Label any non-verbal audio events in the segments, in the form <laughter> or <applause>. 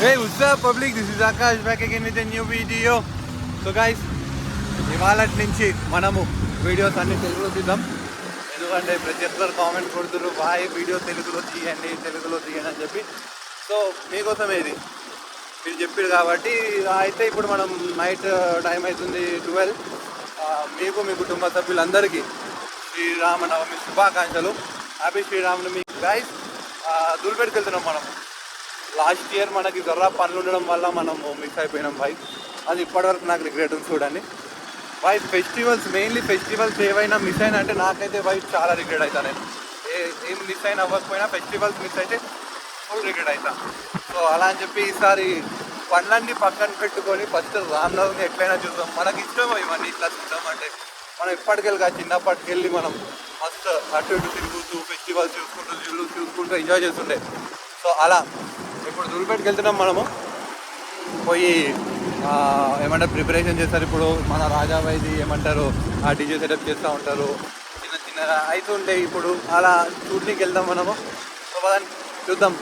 Hey, what's up public? This is Akash back again with a new video. So guys, ఇవాళ నుంచి మనము videos అన్ని తెలుగులో తీద్దాం. ఎందుకంటే ప్రతి ఒక్కరు కామెంట్ కొడుతున్నారు బాయ్ వీడియో తెలుగులో తీయండి తెలుగులో తీయండి అని చెప్పి. సో మీకోసం ఇది. మీరు చెప్పారు కాబట్టి అయితే ఇప్పుడు మనం నైట్ టైం uh, అవుతుంది ట్వెల్వ్ uh, మీకు మీ కుటుంబ సభ్యులందరికీ శ్రీరామనవమి శుభాకాంక్షలు. హ్యాపీ శ్రీరామనవమి గైస్ దూల్పేటకి uh, వెళ్తున్నాం మనం లాస్ట్ ఇయర్ మనకి జర్రా పనులు ఉండడం వల్ల మనం మిస్ అయిపోయినాం బాయ్ అది ఇప్పటివరకు నాకు రిగ్రెట్ ఉంది చూడండి. బాయ్ ఫెస్టివల్స్ మెయిన్లీ ఫెస్టివల్స్ ఏవైనా మిస్ అయినా అంటే నాకైతే బాయ్ చాలా రిగ్రెట్ అవుతా నేను. ఏ ఏం మిస్ అయినా అవ్వకపోయినా ఫెస్టివల్స్ మిస్ అయితే ఫుల్ రిగ్రెట్ అవుతా సో అలా అని చెప్పి ఈసారి పనులన్నీ పక్కన పెట్టుకొని ఫస్ట్ రామ్నవమి ఎట్లయినా చూద్దాం. మనకి ఇష్టం ఇవన్నీ ఇట్లా చూద్దాం అంటే? మనం ఇప్పటికెళ్ళి కాదు చిన్నప్పటికెళ్ళి మనం మస్తు అటు ఇటు తిరుగుతూ ఫెస్టివల్స్ చూసుకుంటూ చూసుకుంటూ ఎంజాయ్ చేస్తుండే. సో అలా ఇప్పుడు దూల్పేటకి వెళ్తున్నాం మనము. పోయి ఏమంటారు ప్రిపరేషన్ చేస్తారు ఇప్పుడు. మన రాజాబాయిది ఏమంటారు ఆ డీజే సెటప్ చేస్తూ ఉంటారు. చిన్న చిన్నగా అవుతుంటాయి ఇప్పుడు. అలా షూటింగ్కి వెళ్దాం మనము. సో చూద్దాం.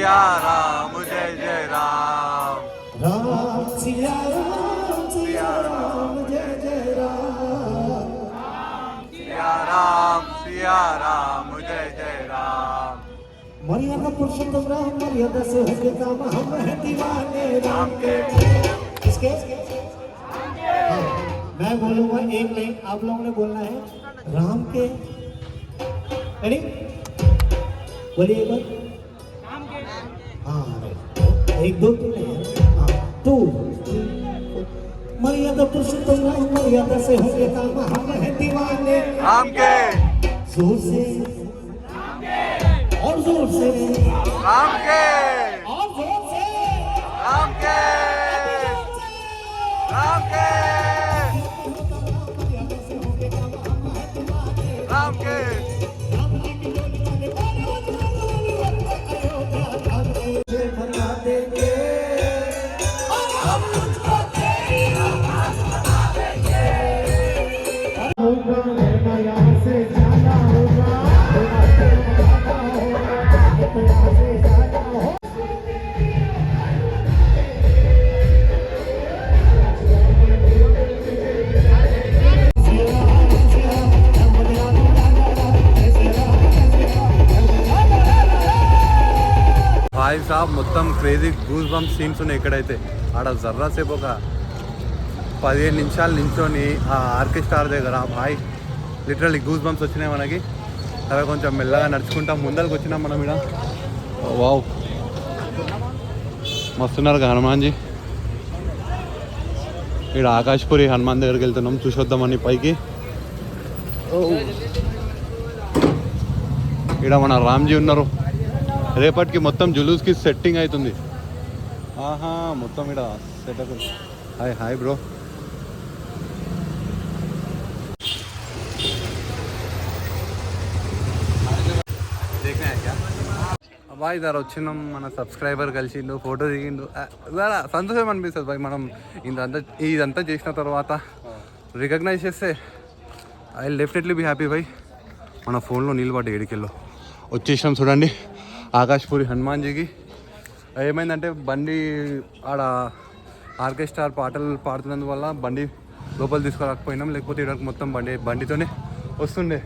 सिया राम, जय जय राम। राम सिया राम सिया राम जय जय राम। सिया राम सिया राम, जय जय राम। मर्यादा पुरुषोत्तम राम, मर्यादा से होके काम हम हैं दीवाने राम के। किसके? मैं बोलूँगा एक लाइन आप लोगों ने बोलना है, राम के। रेडी बोलिए एक बार. एक दो तीन है। हाँ टू मर्यादा पुरुषोत्तम राम मर्यादा से होके काम। हम हैं दीवाने। राम के ज़ोर से। और ज़ोर से। राम के और ज़ोर से। राम के राम के राम के మొత్తం క్రేజీ గూస్ బంప్ సీన్స్ ఉన్నాయి ఇక్కడైతే. ఆడ జర్రా సేపు ఒక పదిహేను నిమిషాలు నించొని ఆ ఆర్కెస్ట్రా దగ్గర భాయ్ లిటరల్లీ గూస్ బంప్స్ వచ్చినాయి మనకి. అవి కొంచెం మెల్లగా నడుచుకుంటాం. ముందరకు వచ్చినాం మనం ఇక్కడ వావ్. మస్తున్నారు హనుమాన్జీ. ఇక్కడ ఆకాశ్పురి హనుమాన్ దగ్గరికి వెళ్తున్నాం. చూసొద్దామని పైకి. ఇక్కడ మన రామ్జీ ఉన్నారు. రేపటికి మొత్తం జులూస్కి సెట్టింగ్ అవుతుంది. ఆహా మొత్తం ఇక్కడ setup. Hi hi bro. Bye ఇద్దరు వచ్చినాం మన సబ్స్క్రైబర్ కలిసిండు ఫోటో దిగిండు. జరా సంతోషం అనిపిస్తుంది బాయ్ మనం ఇదంతా ఇదంతా చేసిన తర్వాత రికగ్నైజ్ చేస్తే ఐ డెఫినెట్లీ బీ హ్యాపీ బాయ్ మన ఫోన్లో నీళ్ళు పడ్డ ఏడికెళ్ళో. వచ్చేసినాం చూడండి. ఆకాశ్పూరి హనుమాన్జీకి. ఏమైందంటే బండి ఆడ ఆర్కెస్ట్రా పాటలు పాడుతున్నందువల్ల బండి లోపల తీసుకురాకపోయినాం. లేకపోతే ఇక్కడ మొత్తం బండి బండితోనే వస్తుండే.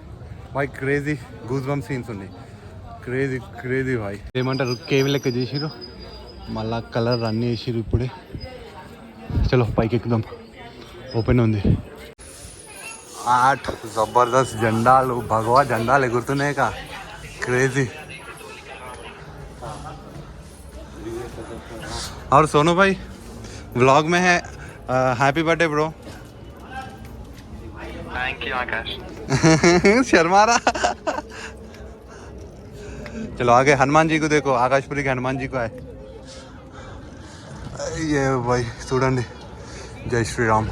బాయ్ క్రేజీ గూజ్ బమ్ సీన్స్ ఉండే. క్రేజీ క్రేజీ బాయ్ ఏమంటారు? కేవ్ లెక్క చేసిరు మళ్ళా కలర్ అన్నీ వేసిరు ఇప్పుడే. చలో పైకి ఎక్కుదాం. ఓపెన్ ఉంది. ఆట్ జబర్దస్త్ జెండాలు భగవా జెండాలు ఎగురుతున్నాయి కా క్రేజీ और सोनू भाई व्लॉग में है happy birthday bro thank you Akash Sharma रहा। चलो आगे हनुमान जी को देखो आकाशपुरी के हनुमान जी को आए। ये भाई स्टूडेंट जय श्री राम।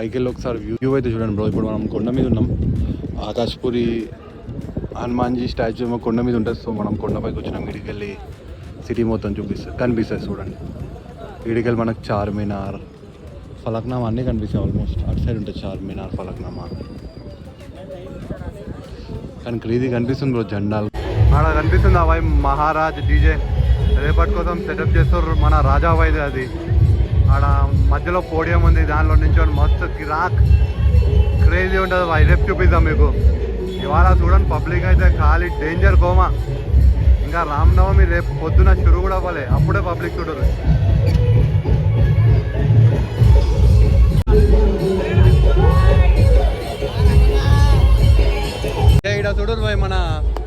పైకి వెళ్ళి ఒకసారి వ్యూ అయితే చూడండి బ్రో. ఇప్పుడు మనం కొండ మీద ఉన్నాం. ఆకాశపురి హనుమాన్జీ స్టాచ్యూ ఏమో కొండ మీద ఉంటుంది. సో మనం కొండపైకి వచ్చినాం. ఇడికి వెళ్ళి సిటీ మొత్తం చూపిస్తుంది కనిపిస్తుంది చూడండి. ఇడికి వెళ్ళి మనకు చార్మినార్ ఫలక్నామా అన్నీ కనిపిస్తాయి ఆల్మోస్ట్. అటు సైడ్ ఉంటుంది చార్మినార్ ఫలక్నామా. కానీ క్రీజీ కనిపిస్తుంది బ్రో జెండాలు. ఆడ కనిపిస్తుంది ఆ మహారాజ్ డీజే. రేపటి కోసం సెటప్ చేస్తారు మన రాజా వైద్య అది. ఆడ మధ్యలో పోడియం ఉంది దానిలో నుంచి మస్తు కిరాక్. క్రేజీ ఉంటుంది వై రేపు చూపిద్దాం మీకు. ఇవాళ చూడండి పబ్లిక్ అయితే ఖాళీ డేంజర్ కోమా. ఇంకా రామనవమి రేపు పొద్దున షురు కూడా అవ్వలే అప్పుడే పబ్లిక్ చూడరు. ఇక్కడ చూడరు పోయి మన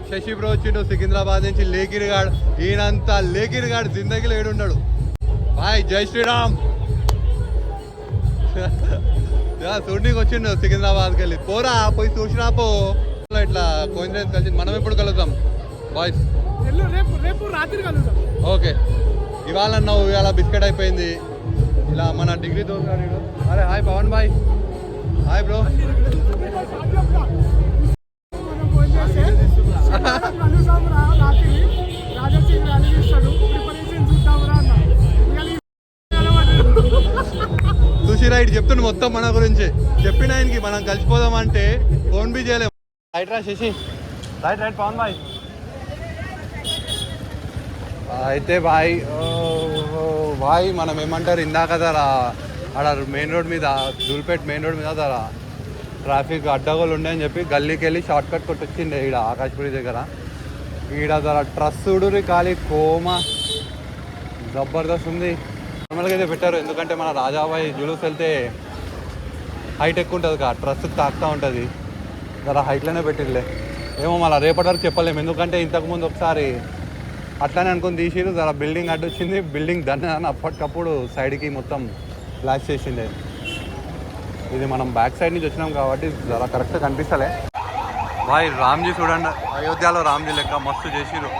శశి బ్రో వచ్చిండు సికింద్రాబాద్ నుంచి లేకిరిగాడ్. ఈయనంతా లేకిరిగాడ్ జిందగీలో ఏడున్నాడు బాయ్ జై శ్రీరామ్. <laughs> చూడనీకి వచ్చిండు సికింద్రాబాద్కి వెళ్ళి పోరా పోయి చూసినా పో. ఇట్లా కోయిన్సిడెన్స్ కలిసి మనం ఎప్పుడు కలుద్దాం? బాయ్స్ ఎల్లు రేపు రేపు రాత్రి కలుద్దాం. ఓకే. ఇవాళ అన్నావు ఇవాళ బిస్కెట్ అయిపోయింది. ఇలా మన డిగ్రీ ఈడు. అరే hi Pawan bye. Hi bro. మనం <laughs> రైట్ చెప్తుండు మొత్తం మన గురించి. చెప్పిన ఆయనకి మనం కలిసిపోదాం అంటే ఫోన్ బి చేయలేము రైట్ రా శశి. రైట్ రైట్ పవన్ బాయ్ అయితే బాయ్ బాయ్ మనం ఏమంటారు? ఇందాక ధరా ఆడ మెయిన్ రోడ్ మీద దూల్పేట్ మెయిన్ రోడ్ మీద ధరా ట్రాఫిక్ అడ్డగోలు ఉన్నాయని చెప్పి గల్లీకి వెళ్ళి షార్ట్ కట్ కొట్టి వచ్చిండే ఈడ ఆకాశపురి దగ్గర. ఈడ ధర ట్రస్ చూడురి ఖాళీ కోమా. జబర్దస్త్ ఉంది. నార్మల్గా అయితే పెట్టారు. ఎందుకంటే మన రాజాబాయి జులూస్ వెళ్తే హైట్ ఎక్కువ ఉంటుంది కదా ట్రస్ట్ తాకుతూ ఉంటుంది. జర హైట్లోనే పెట్టిర్లే. ఏమో మళ్ళీ రేపటి వరకు చెప్పలేము ఎందుకంటే ఇంతకుముందు ఒకసారి అట్లానే అనుకుని తీసిరు జర బిల్డింగ్ అడ్డు వచ్చింది. బిల్డింగ్ దాన్ని అని అప్పటికప్పుడు సైడ్కి మొత్తం ఫ్లాష్ చేసిండే. ఇది మనం బ్యాక్ సైడ్ నుంచి వచ్చినాం కాబట్టి జర కరెక్ట్గా కనిపిస్తలే. బాయ్ రామ్జీ చూడండి. అయోధ్యలో రామ్జీ లెక్క మస్తు చేసిరు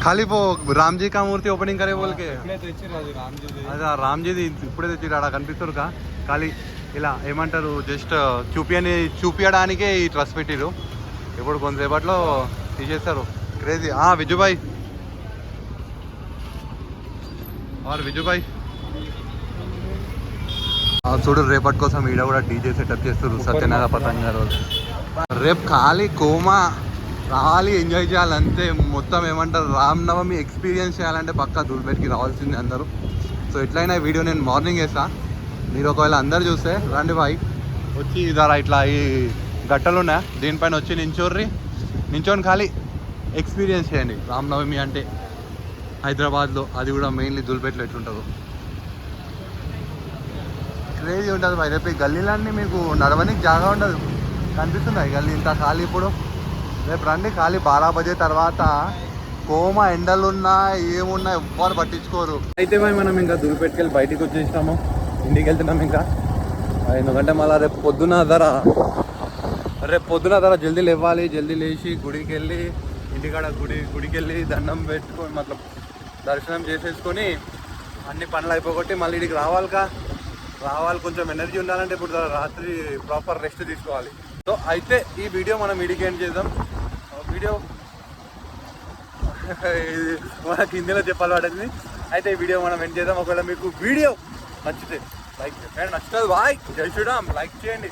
खाली वो राम जी का मूर्ति ओपनिंग करे बोल के అదే రామ్జీది ఇప్పుడే తెచ్చి ఆడ కనిపిస్తారు కా ఖాళీ ఇలా ఏమంటారు జస్ట్ చూపియని చూపించడానికే ఈ ట్రస్ పెట్టిరు ఇప్పుడు కొంతసేపట్లో తీసేస్తారు క్రేజీ ఆ విజుబాయ్ ఆర్ విజుబాయ్ ఆ, చూడు రేపటి కోసం ఈడ కూడా డీజే సెటప్ చేస్తారు సత్యనారాయణ పతంగ్ గారు రేపు ఖాళీ కోమా రావాలి ఎంజాయ్ చేయాలంతే మొత్తం ఏమంటారు రామ్నవమి ఎక్స్పీరియన్స్ చేయాలంటే పక్కా దూల్పేట్కి రావాల్సిందే అందరూ. సో ఎట్లయినా వీడియో నేను మార్నింగ్ వేసా మీరు ఒకవేళ అందరు చూస్తే రండి బాయ్. వచ్చి ఇదారా ఇట్లా ఈ గట్టలు ఉన్నాయా? దీనిపైన వచ్చి నించోర్రి. నించోని ఖాళీ. ఎక్స్పీరియన్స్ చేయండి. రామ్నవమి అంటే హైదరాబాద్లో అది కూడా మెయిన్లీ దూల్పేట్లో ఎట్లుంటుందో. క్రేజీ ఉంటుంది మరి రేపు ఈ గల్లీలన్నీ మీకు నడవనికి జాగా ఉండదు. కనిపిస్తున్నాయి. గల్లీ ఇంత ఖాళీ ఇప్పుడు. రేపు రండి ఖాళీ బారా బజే తర్వాత కోమ ఎండలున్నా ఏమున్నా ఎవ్వరు పట్టించుకోరు. అయితే మరి మనం ఇంకా దురిపెట్టుకెళ్ళి బయటికి వచ్చేసినాము. ఇంటికి వెళ్తున్నాం ఇంకా. ఎందుకంటే మళ్ళీ రేపు పొద్దున ధర రేపు పొద్దున ధర జల్దీ లేవాలి జల్దీ లేచి గుడికి వెళ్ళి ఇంటికాడ గుడి గుడికి వెళ్ళి దండం పెట్టుకొని మతలబ్ దర్శనం చేసేసుకొని అన్ని పనులు అయిపోగొట్టి మళ్ళీ ఇడికి రావాలిగా రావాలి కొంచెం ఎనర్జీ ఉండాలంటే ఇప్పుడు రాత్రి ప్రాపర్ రెస్ట్ తీసుకోవాలి. సో అయితే ఈ వీడియో మనం ఇడికి చేద్దాం? వీడియో మనకి హిందీలో చెప్పాలి పడింది అయితే ఈ వీడియో మనం ఎండ్ చేద్దాం. ఒకవేళ మీకు వీడియో నచ్చితే లైక్ చేయండి. నచ్చుతుంది బాయ్. జై శ్రీరామ్. లైక్ చేయండి.